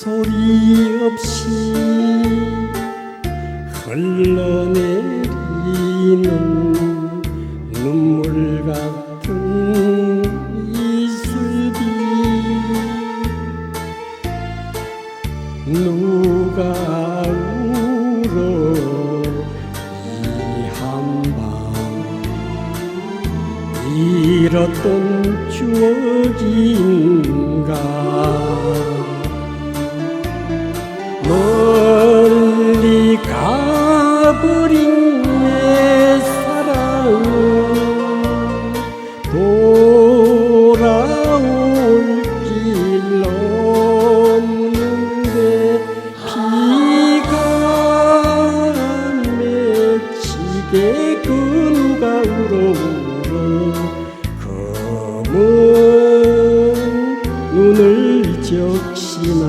소리 없이 흘러내리는 누가 울어? 이 한밤 잃었던 추억인가? 멀리 가버린 그누가 울어 울어 검은 눈을 적시나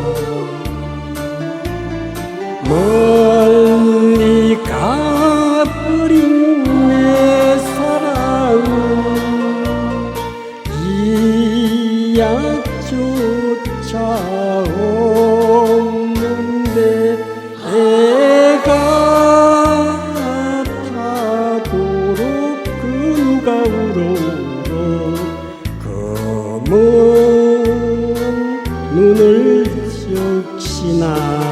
멀리 가버린 내 사랑은 이약조차 없는데 애가 타도록 그 누가 울어 울어 검은 눈을 적시나